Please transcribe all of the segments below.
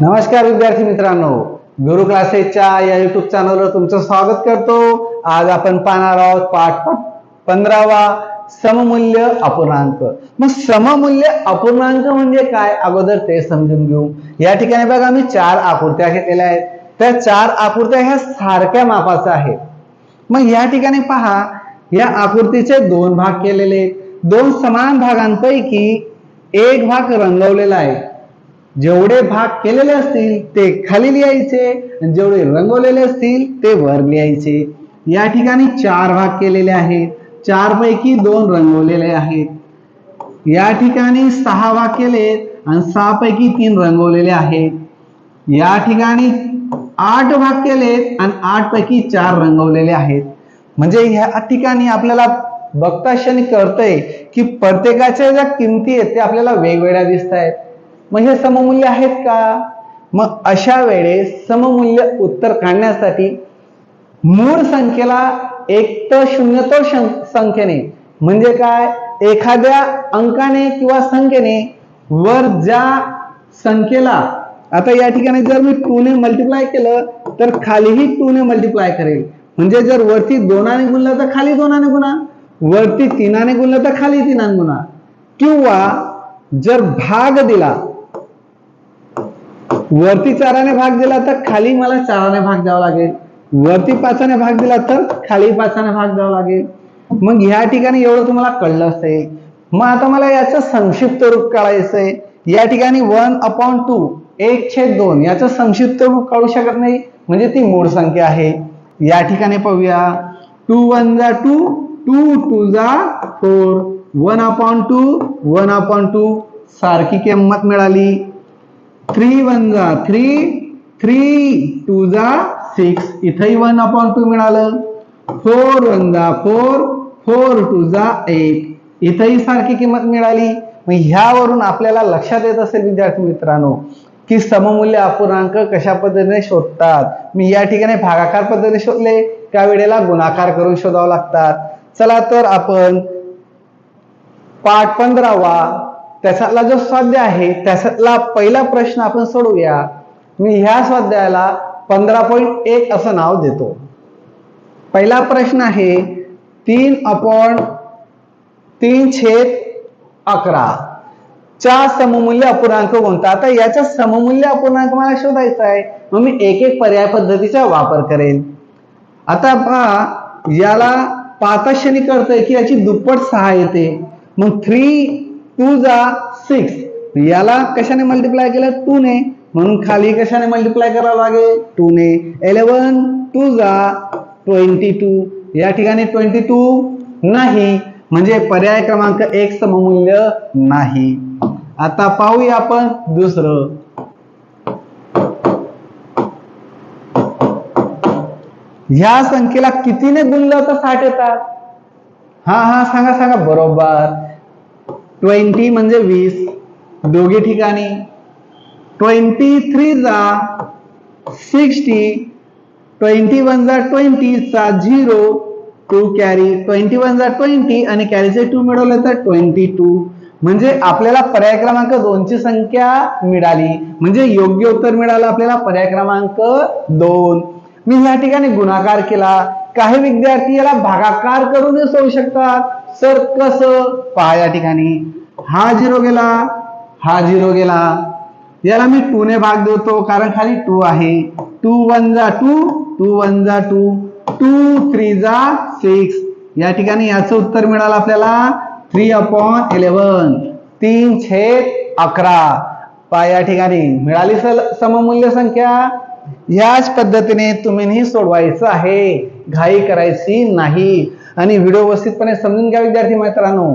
नमस्कार विद्यार्थी मित्रांनो. गुरु क्लासेसच्या या युट्यूब चॅनलवर तुमचं स्वागत करतो. आज आपण पाहणार आहोत पाठ पंधरावा सममूल्य अपूर्णांक. मग सममूल्य अपूर्णांक म्हणजे काय? अगोदर ते समजून घेऊ. या ठिकाणी बघा मी चार आकृत्या घेतलेल्या आहेत. त्या चार आकृत्या ह्या सारख्या मापाच्या आहेत. मग या ठिकाणी पहा या आकृतीचे दोन भाग केलेले आहेत. दोन समान भागांपैकी एक भाग रंगवलेला आहे. जेवढे भाग केलेले असतील ते खाली लिहायचे. आणि जेवढे रंगवलेले असतील ते वर लिहायचे. या ठिकाणी चार भाग केलेले आहेत. चार पैकी दोन रंगवलेले आहेत. या ठिकाणी सहा भाग केले आणि सहा पैकी तीन रंगवलेले आहेत. या ठिकाणी आठ भाग केलेत आणि आठ पैकी चार रंगवलेले आहेत. म्हणजे ह्या ठिकाणी आपल्याला बघता क्षणी कळतंय की प्रत्येकाच्या ज्या किमती आहेत त्या आपल्याला वेगवेगळ्या दिसत आहेत मग हे सममूल्य आहेत का? मग अशा वेळेस सममूल्य उत्तर काढण्यासाठी मूळ संख्येला एक तर शून्यतो संख्येने. म्हणजे काय? एखाद्या अंकाने किंवा संख्येने वर ज्या संख्येला आता या ठिकाणी जर मी टू ने मल्टिप्लाय केलं तर खालीही टू ने मल्टिप्लाय करेल. म्हणजे जर वरती दोनाने गुणलं तर खाली दोनाने गुणा. वरती तीनाने गुणलं तर खाली तीनाने गुणा. किंवा जर भाग दिला वरती चाराने भाग दिला तर खाली मला चाराने भाग द्यावा लागेल. वरती पाचाने भाग दिला तर खाली पाचाने भाग द्यावा लागेल. मग ह्या ठिकाणी एवढं तुम्हाला कळलं असेल. मग आता मला याचं संक्षिप्त रूप काढायचंय. या ठिकाणी वन अपॉन टू एक छेद दोन याचं संक्षिप्त रूप काढू शकत नाही. म्हणजे ती मूळ संख्या आहे. या ठिकाणी पाहूया. टू वन जा टू टू टू जा four. One upon two one upon two. सारखी किंमत मिळाली. थ्री वन जा थ्री थ्री टू जा सिक्स. इथंही वन अपॉन टू मिळालं. फोर वन जा फोर फोर टू जा एट इथंही सारखी किंमत मिळाली. मग ह्यावरून आपल्याला लक्षात येत असेल विद्यार्थी मित्रांनो की सममूल्य अपूर्णांक कशा पद्धतीने शोधतात? मी या ठिकाणी भागाकार पद्धतीने शोधले. त्या वेळेला गुणाकार करून शोधावं लागतात. चला तर आपण पाठ पंधरावा त्याच्यातला जो स्वाध्याय आहे त्याच्यातला पहिला प्रश्न आपण सोडवूया. मी ह्या स्वाध्यायाला पंधरा पॉईंट एक असं नाव देतो. पहिला प्रश्न आहे तीन अपॉन तीन छेद अकरा. चा सममूल्य अपूर्णांक कोणता? आता याचा सममूल्य अपूर्णांक मला शोधायचा आहे. मग मी एक एक पर्याय पद्धतीचा वापर करेल आता पहा याला पाच क्षणी की याची दुप्पट सहा येते. मग थ्री टू जा सिक्स. याला कशाने मल्टिप्लाय केलं? टू ने म्हणून खाली कशाने मल्टिप्लाय करावं लागेल? टू ने इलेवन टू जा ट्वेंटी टू. या ठिकाणी ट्वेंटी टू नाही. म्हणजे पर्याय क्रमांक एक सममूल्य नाही. आता पाहूया आपण दुसरं. ह्या संख्येला कितीने गुणलं तर साठ येतात? हा हा सांगा सांगा. बरोबर. ट्वेंटी म्हणजे वीस. दोघी ठिकाणी. ट्वेंटी थ्री जा सिक्स्टी. ट्वेंटी वन जा ट्वेंटी चा zero. Two carry twenty one जा ट्वेंटी आणि कॅरीचे टू मिळवलं तर ट्वेंटी टू. म्हणजे आपल्याला पर्याय क्रमांक दोनची संख्या मिळाली. म्हणजे योग्य उत्तर मिळालं आपल्याला पर्याय क्रमांक दोन. मी या ठिकाणी गुणाकार केला. काही विद्यार्थी याला भागाकार करून सोडू शकतात. सर कसं? पहा या ठिकाणी. हा झिरो गेला हा झिरो गेला. याला मी टू ने भाग देतो कारण खाली टू आहे. टू वन जा टू टू वन जा टू टू थ्री जा सिक्स. या ठिकाणी याचं उत्तर मिळालं आपल्याला थ्री अपॉन इलेवन तीन छेद अकरा. पा या ठिकाणी. मिळाली सममूल्य संख्या? याच पद्धतीने तुम्हीही सोडवायचं आहे. घाई करायची नाही. आणि व्हिडिओ व्यवस्थितपणे समजून घ्या विद्यार्थी मित्रांनो.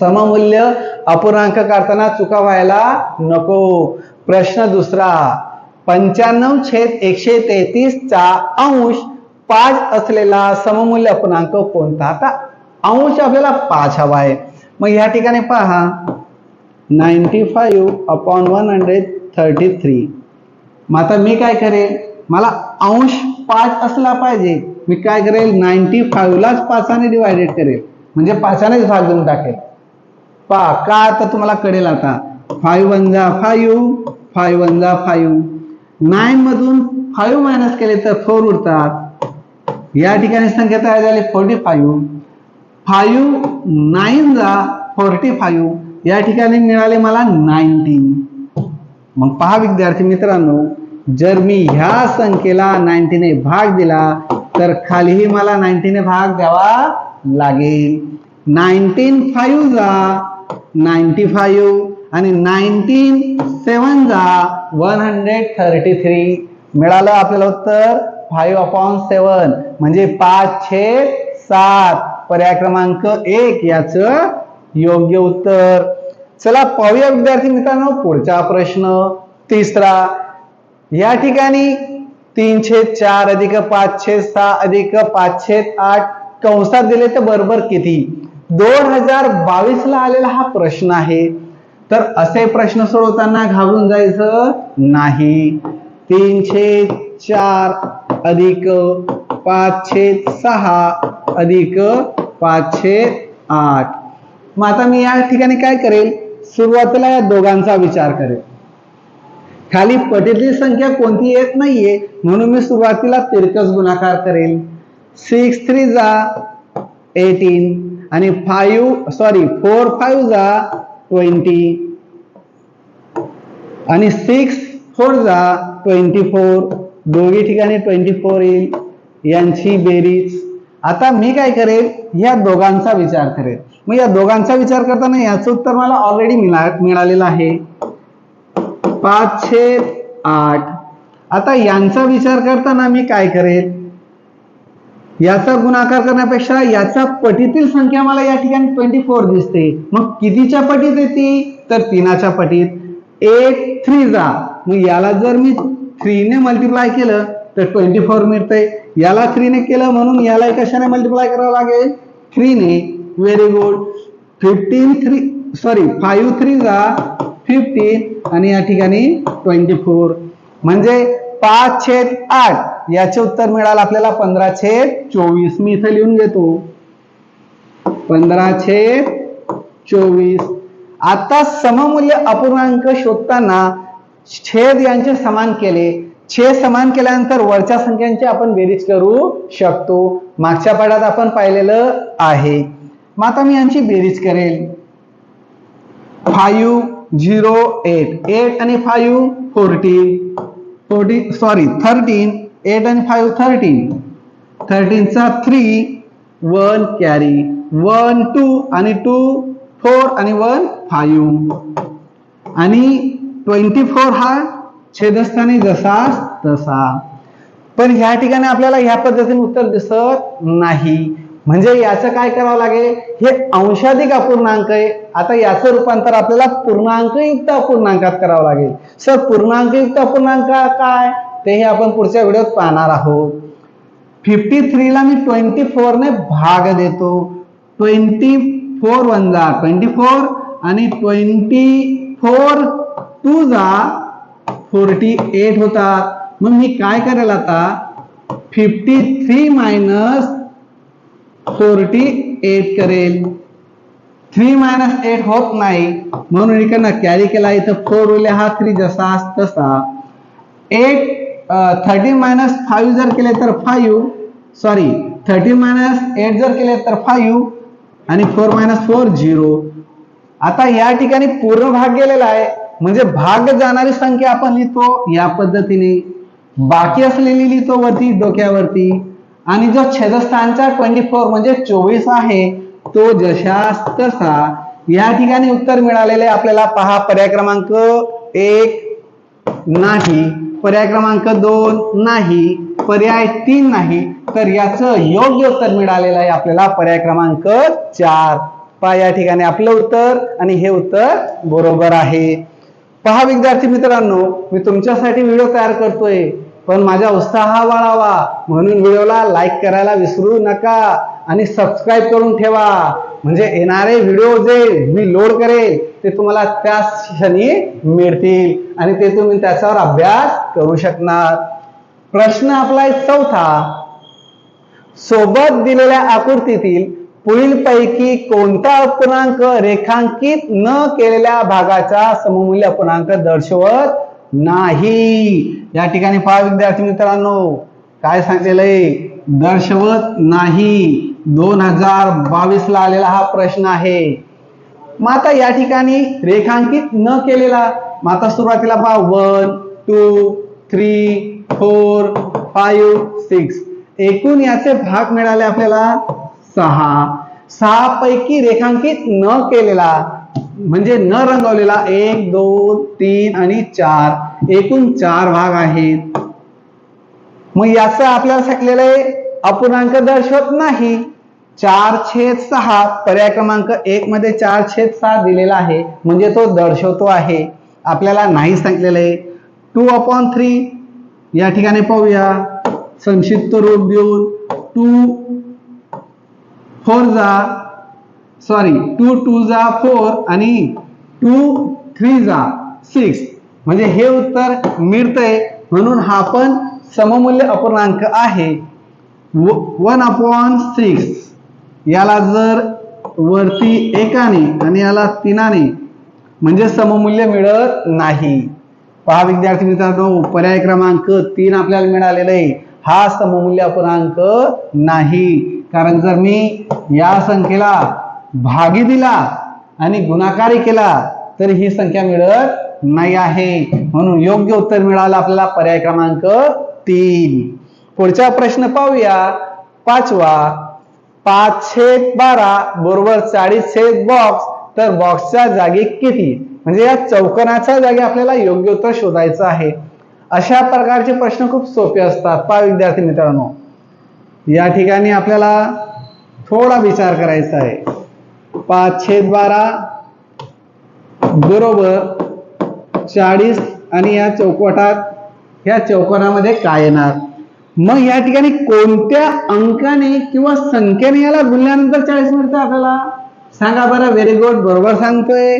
सममूल्य अपूर्णांक काढताना चुका व्हायला नको. प्रश्न दुसरा पंच्याण्णव छेद एकशे तेहतीसचा अंश पाच असलेला सममूल्य अपूर्णांक कोणता? आता अंश आपल्याला पाच हवा आहे. मग या ठिकाणी पहा. Ninety five upon one hundred thirty three मग आता मी काय करेल मला अंश पाच असला पाहिजे. मी काय करेल नाईन्टी फाईव्हलाच पाचाने डिवायडेड करेल. म्हणजे पाचानेच भाग देऊन टाकेल. पहा का आता तुम्हाला कळेल आता? फाईव्ह वन जा फाईव्ह फाईव्ह वन जा फाईव्ह नाईन मधून फाईव्ह मायनस केले तर फोर उरतात. या ठिकाणी संख्या तयार झाली फोर्टी फाईव्ह फाईव्ह नाईन जा फोर्टी फाईव्ह या ठिकाणी मिळाले मला नाईन्टीन मग पहा विद्यार्थी मित्रांनो जर मी ह्या संख्येला नाईन्टीने भाग दिला तर खालीही मला नाईन्टीने भाग द्यावा लागेल. नाईन्टीन फाईव्ह जा नाईन्टी फाईव्ह आणि नाईन्टीन सेवन जा वन हंड्रेड थर्टी थ्री मिळालं आपल्याला उत्तर? फाईव्ह अपॉन सेवन म्हणजे पाच छे सात. पर्याय क्रमांक एक याच योग्य उत्तर. चला पाहूया विद्यार्थी मित्रांनो पुढचा प्रश्न. तिसरा या ठिकाणी तीनशे चार अधिक पाचशे सहा अधिक पाचशे आठ कंसात दिले तर बरोबर किती? दोन हजार बावीस ला आलेला हा प्रश्न आहे. तर असे प्रश्न सोडवताना घाबरून जायचं नाही. तीनशे चार अधिक पाचशे सहा अधिक पाचशे आठ. मग आता मी या ठिकाणी काय करेल? सुरुवातीला या दोघांचा विचार करेल. खाली पटीतली संख्या कोणती येत नाहीये म्हणून मी सुरुवातीला तिरकस गुणाकार करेल. सिक्स थ्री जा एटीन आणि फाईव्ह सॉरी फोर फाईव्ह जा ट्वेंटी आणि सिक्स फोर जा ट्वेंटी फोर दोघी ठिकाणी ट्वेंटी फोर येईल. यांची बेरीज. आता मी काय करेल या दोघांचा विचार करेल. मग या दोघांचा विचार करताना याचं उत्तर मला ऑलरेडी मिळा मिळालेलं आहे. पाच छेद आठ. आता यांचा विचार करताना मी काय करेल? याचा गुणाकार करण्यापेक्षा याचा पटीतील संख्या मला या ठिकाणी ट्वेंटी फोर दिसते. मग कितीच्या पटीत येते तर तीनाच्या पटीत. एक थ्री जा. मग याला जर मी थ्रीने मल्टिप्लाय केलं तर ट्वेंटी फोर मिळतंय. याला थ्रीने केलं म्हणून याला कशाने मल्टिप्लाय करावं लागेल? थ्रीने very good fifteen three sorry five three जा. फिफ्टीन आणि या ठिकाणी ट्वेंटी फोर म्हणजे पाच छेद आठ याचे उत्तर मिळालं आपल्याला पंधरा छेद चोवीस. मी इथे लिहून घेतो. पंधरा छेद चोवीस. आता सममूल्य अपूर्णांक शोधताना छेद यांचे समान केले. छेद समान केल्यानंतर वरच्या संख्यांची आपण बेरीज करू शकतो. मागच्या पाठात आपण पाहिलेलं आहे. मग आता मी यांची बेरीज करेल. फाईव्ह झिरो एट एट आणि five fourteen forty sorry thirteen eight आणि five thirteen थर्टीनचा three one carry one two आणि टू फोर आणि वन फाईव्ह आणि ट्वेंटी फोर हा छेदस्थानी जसा तसा. पण ह्या ठिकाणी आपल्याला ह्या पद्धतीने उत्तर दिसत नाही. म्हणजे याचं काय करावं लागेल? हे अंशाधिक अपूर्णांक आहे. आता याचं रूपांतर आपल्याला पूर्णांकयुक्त अपूर्णांकात करावं लागेल. सर पूर्णांकयुक्त अपूर्णांक काय? तेही आपण पुढच्या व्हिडिओत पाहणार आहोत. फिफ्टी थ्रीला मी ट्वेंटी फोरने भाग देतो. ट्वेंटी फोर वन जा ट्वेंटी फोर आणि ट्वेंटी फोर टू जा फोर्टी एट होतात. मग मी काय करेल आता? Fifty three minus forty eight करेल. थ्री मायनस एट होत नाही. म्हणून इकडनं कॅरी केला. इथं फोर उरले. हा थ्री जसा तसा. एट थर्टी मायनस फाईव्ह जर केले तर five sorry thirty minus eight जर केले तर फाईव्ह आणि फोर मायनस फोर झिरो आता या ठिकाणी पूर्ण भाग गेलेला आहे. म्हणजे भाग जाणारी संख्या आपण लिहितो या पद्धतीने. बाकी असलेली लिहितो वरती डोक्यावरती. आणि जो छेदस्थानचा ट्वेंटी फोर म्हणजे चोवीस आहे तो जशास तसा या ठिकाणी उत्तर मिळालेले आपल्याला पहा पर्याय क्रमांक एक नाही पर्याय क्रमांक दोन नाही पर्याय तीन नाही तर याचं योग्य उत्तर मिळालेलं आहे आपल्याला पर्याय क्रमांक चार. पहा या ठिकाणी आपलं उत्तर आणि हे उत्तर बरोबर आहे. पहा विद्यार्थी मित्रांनो मी तुमच्यासाठी व्हिडिओ तयार करतोय. पण माझा उत्साह वाढावा. म्हणून व्हिडिओला लाईक करायला विसरू नका आणि सबस्क्राईब करून ठेवा. म्हणजे येणारे व्हिडिओ जे मी लोड करेल ते तुम्हाला त्या क्षणी मिळतील. आणि ते तुम्ही त्याच्यावर अभ्यास करू शकणार. प्रश्न आपला आहे चौथा. सोबत दिलेल्या आकृतीतील पुढील पैकी कोणता अपूर्णांक रेखांकित न केलेल्या भागाचा सममूल्य अपूर्णांक दर्शवत नाही. या ठिकाणी पहा विद्यार्थी मित्रांनो काय सांगलेलं आहे? दर्शवत नाही. दोन हजार बावीस ला आलेला हा प्रश्न आहे. मग आता या ठिकाणी रेखांकित न केलेला मग आता सुरुवातीला पहा. One two three four five six. एकूण याचे भाग मिळाले आपल्याला सहा. सहा पैकी रेखांकित न केलेला म्हणजे न रंगवलेला एक दोन तीन आणि चार. एकूण चार भाग आहेत. मग याचं आपल्याला सांगलेलं आहे अपूर्णांक दर्शवत नाही. चार छेद सहा पर्याय क्रमांक एक मध्ये चार छेद सहा दिलेला आहे. म्हणजे तो दर्शवतो आहे. आपल्याला नाही सांगितलेलं आहे. टू अपॉन थ्री या ठिकाणी पाहूया. संक्षिप्त रूप देऊन टू फोर जा. सॉरी टू टू जा फोर आणि टू थ्री जा सिक्स. म्हणजे हे उत्तर मिळतंय. म्हणून हा पण सममूल्य अपूर्णांक आहे. One upon six. याला जर वरती एकाने आणि याला तिनाने म्हणजे सममूल्य मिळत नाही. पहा विद्यार्थी मित्रांनो पर्याय क्रमांक तीन आपल्याला मिळालेला आहे. हा सममूल्य अपूर्णांक नाही. कारण जर मी या संख्येला भागी दिला आणि गुणाकारी केला तर ही संख्या मिळत नाही आहे. म्हणून योग्य उत्तर मिळालं आपल्याला पर्याय क्रमांक तीन. पुढचा प्रश्न पाहूया. पाचवा पाच छेद बारा बरोबर चाळीस छेद बॉक्स तर बॉक्सच्या जागी किती? म्हणजे या चौकनाच्या जागी आपल्याला योग्य उत्तर शोधायचं आहे. अशा प्रकारचे प्रश्न खूप सोपे असतात. पा विद्यार्थी मित्रांनो. या ठिकाणी आपल्याला थोडा विचार करायचा आहे. पाच छेद बारा बरोबर चाळीस आणि या चौकटात ह्या चौकोनामध्ये काय येणार? मग या ठिकाणी कोणत्या अंकाने किंवा संख्येने याला गुणल्यानंतर चाळीस मिळतं आपल्याला? सांगा बरं व्हेरी गुड बरोबर सांगतोय.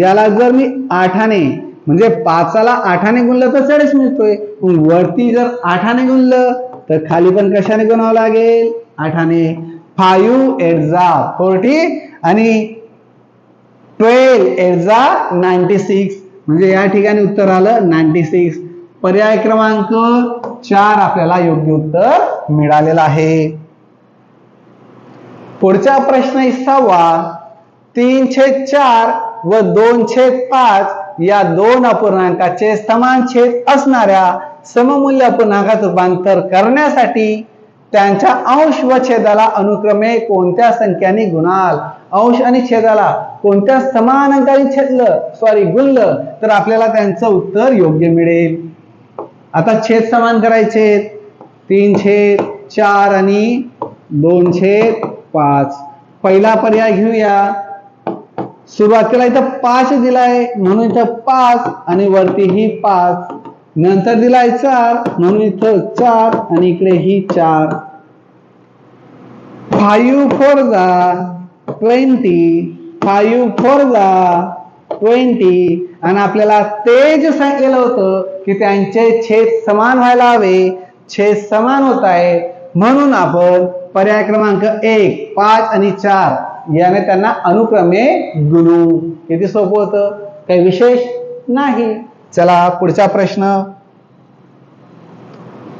याला जर मी आठाने म्हणजे पाचाला आठाने गुणलं तर चाळीस मिळतोय. वरती जर आठाने गुणलं तर खाली पण कशाने गुणावं लागेल? आठाने. फाईव्ह एट जा फोर्टी आणि ट्वेल्व एट जा नाईन्टी सिक्स. म्हणजे या ठिकाणी उत्तर आलं नाईन्टी सिक्स. पर्याय क्रमांक चार आपल्याला योग्य उत्तर मिळालेलं आहे. पुढचा प्रश्न इसावा तीन छेद चार व दोन छेद पाच या दोन अपूर्णांकाचे समान छेद असणाऱ्या सममूल्य अपूर्णांकात रूपांतर करण्यासाठी त्यांच्या अंश व छेदाला अनुक्रमे कोणत्या संख्याने गुणाल? अंश आणि छेदाला कोणत्या समान अंकाने छेदलं? सॉरी गुणलं तर आपल्याला त्यांचं उत्तर योग्य मिळेल. आता छेद समान करायचे. तीन छेद चार आणि दोन छेद पाच. पहिला पर्याय घेऊया. सुरुवातीला इथं पाच दिलाय म्हणून इथं पाच आणि वरती ही पाच. नंतर दिलाय चार म्हणून इथं चार आणि इकडे ही चार. फाईव्ह फोर जा ट्वेंटी फाईव्ह फोर जा ट्वेंटी आणि आपल्याला ते जे होतं की त्यांचे छेद समान व्हायला हवे. छेद समान होत आहे. म्हणून आपण पर्याय क्रमांक एक पाच आणि चार याने त्यांना अनुक्रमे गुणू. किती सोपं होतं? काही विशेष नाही. चला पुढचा प्रश्न.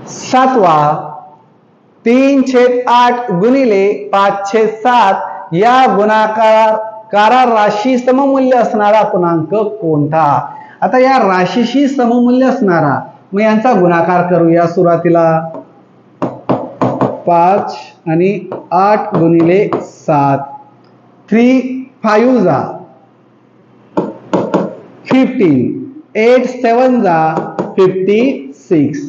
सातवा. तीन छेद आठ गुणिले पाच छेद सात या गुणाकार कारा राशी सममूल्य असणारा गुणांक कोणता? आता या राशीशी सममूल्य असणारा मग यांचा गुणाकार करूया सुरुवातीला. पाच आणि आठ गुणिले सात. थ्री फाईव्ह जा. फिफ्टीन. एट सेवन जा फिफ्टी सिक्स.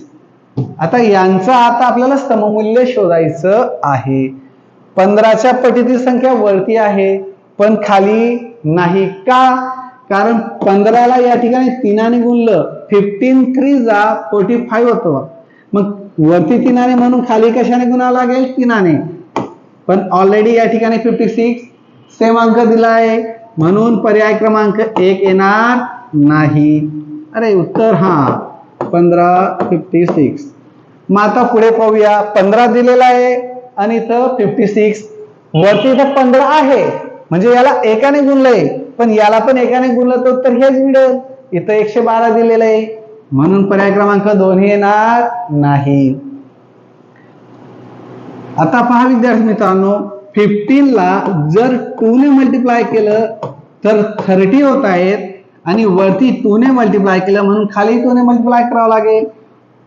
आता यांचं आता आपल्याला सममूल्य शोधायचं आहे. पंधराच्या पटीतील संख्या वरती आहे पण खाली नाही का? कारण पंधराला या ठिकाणी तिनाने गुणलं फिफ्टीन थ्री जा फोर्टी फाईव्ह होतं. मग वरती तिनाने म्हणून खाली कशाने गुणावं लागेल? तिनाने. पण ऑलरेडी या ठिकाणी फिफ्टी सिक्स सेम अंक दिला आहे म्हणून पर्याय क्रमांक एक येणार. नाही. अरे उत्तर हा. पंधरा फिफ्टी सिक्स मग आता पुढे पाहूया. पंधरा दिलेला आहे आणि इथं फिफ्टी सिक्स वरती इथं पंधरा आहे. म्हणजे याला एकाने गुणलंय. पण याला पण एकाने गुणलं तर उत्तर हेच मिळेल. इथं एकशे बारा दिलेलं आहे. म्हणून पर्याय क्रमांक दोन्ही येणार नाही. आता पहा विद्यार्थी मित्रांनो 15 ला जर टू ने मल्टिप्लाय केलं तर थर्टी होत आहेत. आणि वरती टू ने मल्टिप्लाय केलं म्हणून खाली टू ने मल्टिप्लाय करावं लागेल.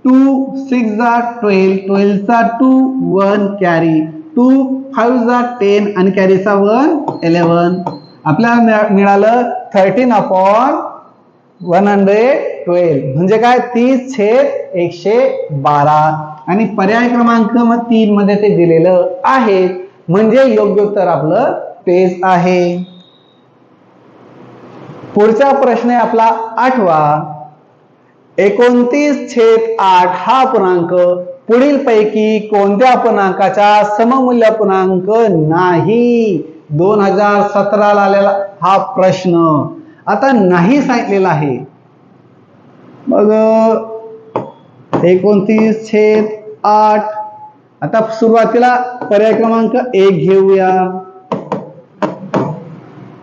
टू सिक्स जा twelve ट्वेल्वचा two one carry two five जा टेन आणि कॅरीचा वन इलेवन आपल्याला मिळालं thirteen upon one hundred twelve म्हणजे काय? तीस छेद एकशे बारा. आणि पर्याय क्रमांक मग तीन मध्ये ते दिलेलं आहे. म्हणजे योग्य उत्तर आपलं तेच आहे. पुढचा प्रश्न आहे आपला आठवा. एकोणतीस छेद आठ हा पूर्णांक पुढील पैकी कोणत्या पूर्णांकाचा सममूल्य पूर्णांक नाही? दोन हजार सतराला आलेला हा प्रश्न. आता नाही सांगितलेला आहे. मग एकोणतीस छेद आठ. आता सुरुवातीला पर्याय क्रमांक एक घेऊया.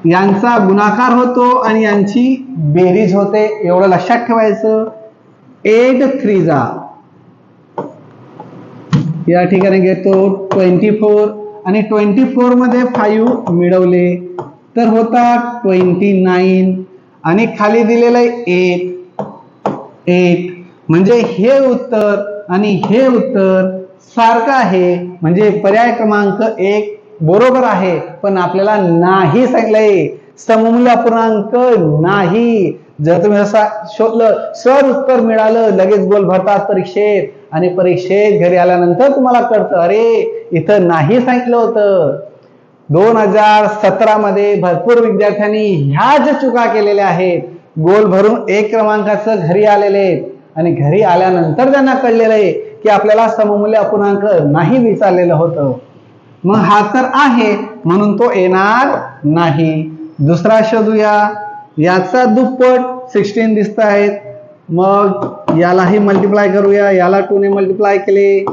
यांचा गुणाकार होतो आणि यांची बेरीज होते. एवढं लक्षात ठेवायचं. एट थ्री जा या ठिकाणी घेतो ट्वेंटी फोर आणि ट्वेंटी फोरमध्ये फाईव्ह मिळवले. तर होता ट्वेंटी नाईन आणि खाली दिलेलं आहे एट एट म्हणजे हे उत्तर आणि हे उत्तर सारखं आहे. म्हणजे पर्याय क्रमांक एक. बरोबर आहे पण आपल्याला नाही सांगितलंय. सममूल्य अपूर्णांक नाही. जर तुम्ही असा शोधलं सर उत्तर मिळालं लगेच गोल भरतात परीक्षेत. आणि परीक्षेत घरी आल्यानंतर तुम्हाला कळतं अरे इथं नाही सांगितलं होतं. दोन हजार सतरा मध्ये भरपूर विद्यार्थ्यांनी ह्या ज्या चुका केलेल्या आहेत गोल भरून एक क्रमांकाचं घरी आलेले. आणि घरी आल्यानंतर त्यांना कळलेलं आहे की आपल्याला सममूल्य अपूर्णांक नाही विचारलेलं होतं. मग हा तर आहे म्हणून तो येणार नाही. दुसरा शोधूया याचा दुप्पट सिक्स्टीन दिसत आहेत. मग यालाही मल्टिप्लाय करूया. याला टू ने मल्टिप्लाय केले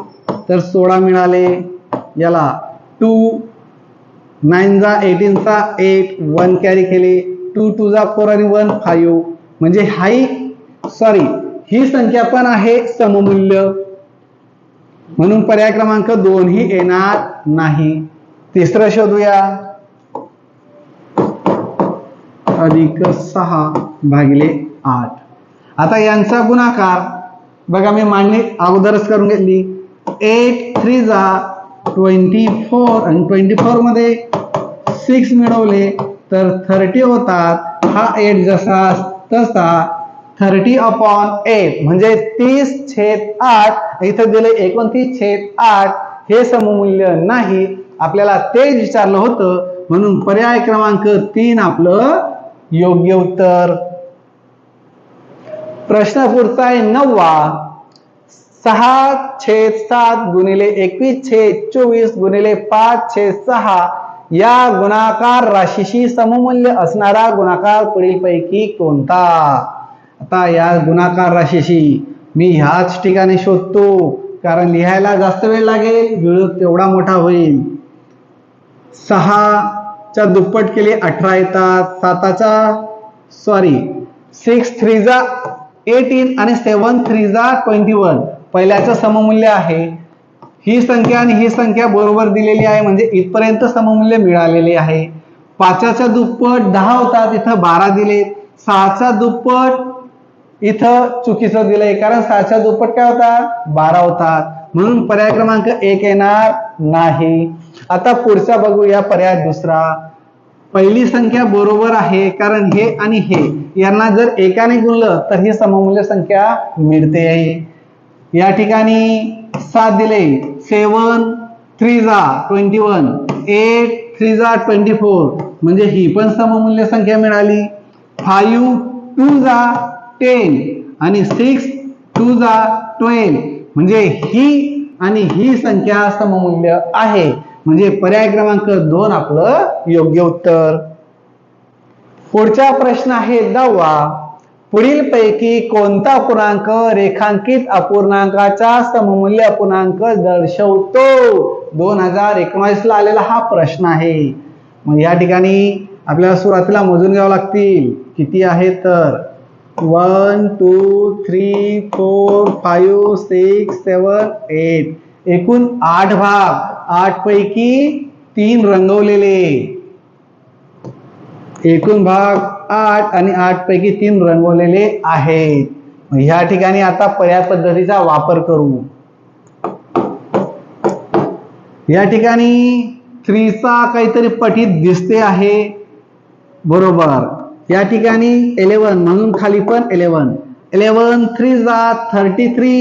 तर सोळा मिळाले. याला टू नाईनचा एटीनचा एट वन कॅरी केली. टू टू फोर आणि वन फाईव्ह म्हणजे हाई सॉरी ही संख्या पण आहे सममूल्य. म्हणून पर्याय क्रमांक दोन ही येणार नाही. तिसरं शोधूया. अधिक सहा भागिले आठ. आता यांचा गुणाकार बघा मी मांडणी अगोदरच करून घेतली. एट थ्री जा ट्वेंटी फोर आणि ट्वेंटी फोरमध्ये सिक्स मिळवले तर थर्टी होतात. हा एट जसा तसा थर्टी अपॉन एट म्हणजे तीस छेद आठ इथं दिलं एकोणतीस छेद आठ हे सममूल्य नाही. आपल्याला तेच विचारलं होतं. म्हणून पर्याय क्रमांक तीन आपलं योग्य उत्तर. प्रश्न पुढचा आहे नववा. सहा छेद सात गुणिले एकवीस छेद चोवीस गुणिले पाच छेद सहा या गुणाकार राशीशी सममूल्य असणारा गुणाकार पुढीलपैकी कोणता? आता या गुणाकार राशीशी मी ह्याच ठिकाणी शोधतो कारण लिहायला जास्त वेळ लागेल वेळ तेवढा मोठा होईल. सहाच्या दुप्पट केले अठरा येतात साताचा सॉरी सिक्स थ्री जा एटीन आणि सेवन थ्री जा ट्वेंटी वन पहिल्याचं सममूल्य आहे. ही संख्या आणि ही संख्या बरोबर दिलेली आहे म्हणजे इथपर्यंत सममूल्य मिळालेले आहे. पाचाच्या दुप्पट दहा होतात इथं बारा दिले सहाचा दुप्पट इथं चुकीचं दिलंय. कारण सहाच्या दुप्पट काय होता? बारा होतात म्हणून पर्याय क्रमांक एक येणार नाही. आता पुढचा बघूया पर्याय दुसरा. पहिली संख्या बरोबर आहे कारण हे आणि हे. यांना जर एकाने गुणलं तर ही सममूल्य संख्या मिळते. या ठिकाणी सात दिले. सेवन थ्री जा ट्वेंटी वन. एट थ्री जा ट्वेंटी फोर. म्हणजे ही पण सममूल्य संख्या मिळाली. फाईव्ह टू जा टेन आणि सिक्स टू जा ट्वेल्व म्हणजे ही आणि ही संख्या सममूल्य आहे. म्हणजे पर्याय क्रमांक दोन आपलं योग्य उत्तर. पुढचा प्रश्न आहे दहावा. पुढील पैकी कोणता पूर्णांक रेखांकित अपूर्णांकाचा सममूल्य अपूर्णांक दर्शवतो? दोन हजार एकोणावीस ला आलेला हा प्रश्न आहे. मग या ठिकाणी आपल्याला सुरुवातीला मोजून घ्यावं लागतील. किती आहे तर? One two three four five six seven eight एकूण आठ भाग. आठ पैकी तीन रंगवलेले. एकूण भाग आठ आणि आठ पैकी तीन रंगवलेले आहेत. ह्या ठिकाणी आता पर्याय पद्धतीचा वापर करू. या ठिकाणी थ्रीचा काहीतरी पटीत दिसते आहे. बरोबर. या ठिकाणी इलेवन म्हणून खाली पण इलेवन इलेवन थ्री जा थर्टी थ्री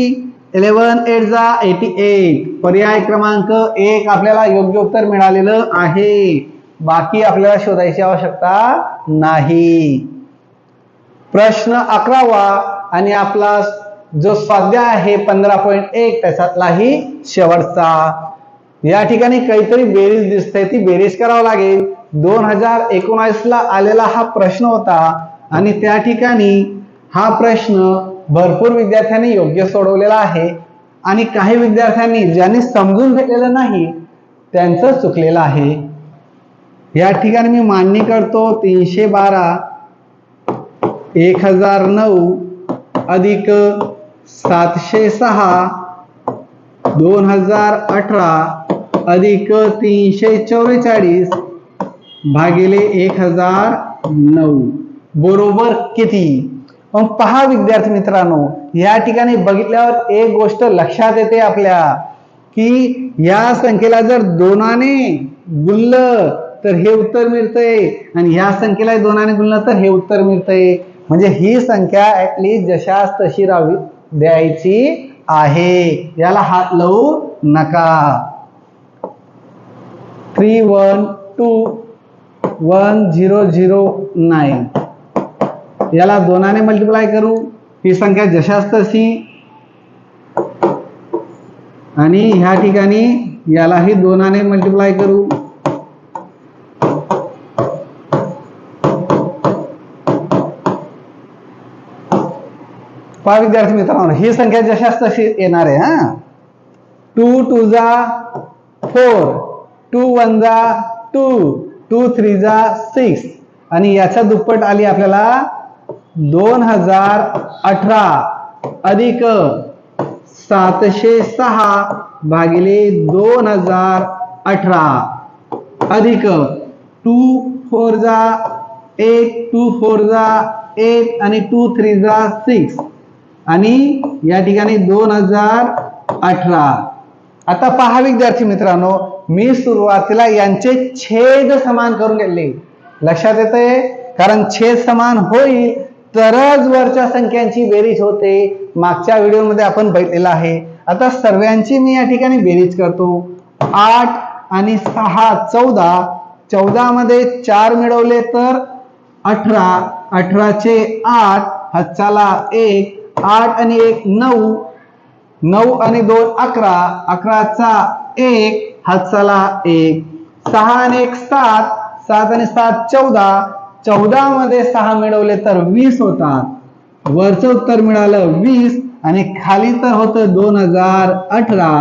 इलेवन एट जा एटी एट पर्याय क्रमांक एक आपल्याला योग्य उत्तर मिळालेलं आहे. बाकी आपल्याला शोधायची आवश्यकता नाही. प्रश्न अकरावा आणि आपला जो स्वाध्याय आहे पंधरा पॉईंट एक त्याच्यातलाही शेवटचा. या ठिकाणी काहीतरी बेरीज दिसते ती बेरीज करावं लागेल. दोन हजार एकोणावीस ला आलेला हा प्रश्न होता आणि त्या ठिकाणी हा प्रश्न भरपूर विद्यार्थ्यांनी योग्य सोडवलेला आहे. आणि काही विद्यार्थ्यांनी ज्यांनी समजून घेतलेलं नाही त्यांचं चुकलेलं आहे. या ठिकाणी मी मान्य करतो तीनशे बारा एक हजार नऊ अधिक सातशे सहा दोन हजार अठरा अधिक तीनशे चौवेचाळीस भागिले एक हजार नऊ. बरोबर किती? मग पहा विद्यार्थी मित्रांनो या ठिकाणी बघितल्यावर एक गोष्ट लक्षात येते आपल्या की या संख्येला जर दोनाने गुणलं तर हे उत्तर मिळतंय. आणि ह्या संख्येला दोनाने गुणलं तर हे उत्तर मिळतंय. म्हणजे ही संख्या ऍटलीस्ट जशास तशी राहावी द्यायची आहे. याला हात लावू नका. Three one two one zero zero nine याला दोनाने मल्टिप्लाय करू. ही संख्या जशास तशी आणि ह्या ठिकाणी यालाही दोनाने मल्टिप्लाय करू. पहा विद्यार्थी मित्रांनो ही संख्या जशास तशी येणार आहे हा. टू टू जा फोर टू वन जा टू. टू थ्री जा सिक्स. आणि याच्या दुप्पट आली आपल्याला दोन हजार अठरा. अधिक सातशे सहा भागिले दोन हजार अठरा. अधिक टू फोर जा एट टू फोर जा एट आणि टू थ्री जा सिक्स. आणि या ठिकाणी दोन हजार अठरा. आता पहा विद्यार्थी मित्रांनो मी सुरुवातीला यांचे छेद समान करून घेतले. लक्षात येते कारण छेद समान होईल तरच वरच्या संख्यांची बेरीज होते. मागच्या व्हिडिओमध्ये आपण बघितलेलं आहे. आता सर्वांची मी या ठिकाणी बेरीज करतो. आठ आणि सहा चौदा. चौदा मध्ये चार मिळवले तर अठरा. अठराचे आठ हच्चाला एक. आठ आणि एक नऊ. नऊ आणि दोन अकरा. अकराचा एक. हातचाला एक. सहा आणि एक सात. सात आणि सात चौदा. चौदा मध्ये सहा मिळवले तर वीस होतात. वरचं उत्तर मिळालं वीस आणि खाली तर होतं दोन हजार अठरा.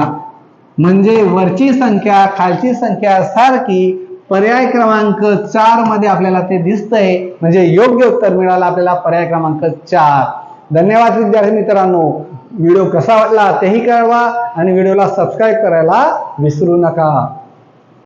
म्हणजे वरची संख्या खालची संख्या सारखी पर्याय क्रमांक चारमध्ये आपल्याला ते दिसतंय. म्हणजे योग्य उत्तर मिळालं आपल्याला पर्याय क्रमांक चार. धन्यवाद विद्यार्थी मित्रांनो. व्हिडिओ कसा वाटला तेही कळवा आणि व्हिडिओला सबस्क्राईब करायला विसरू नका.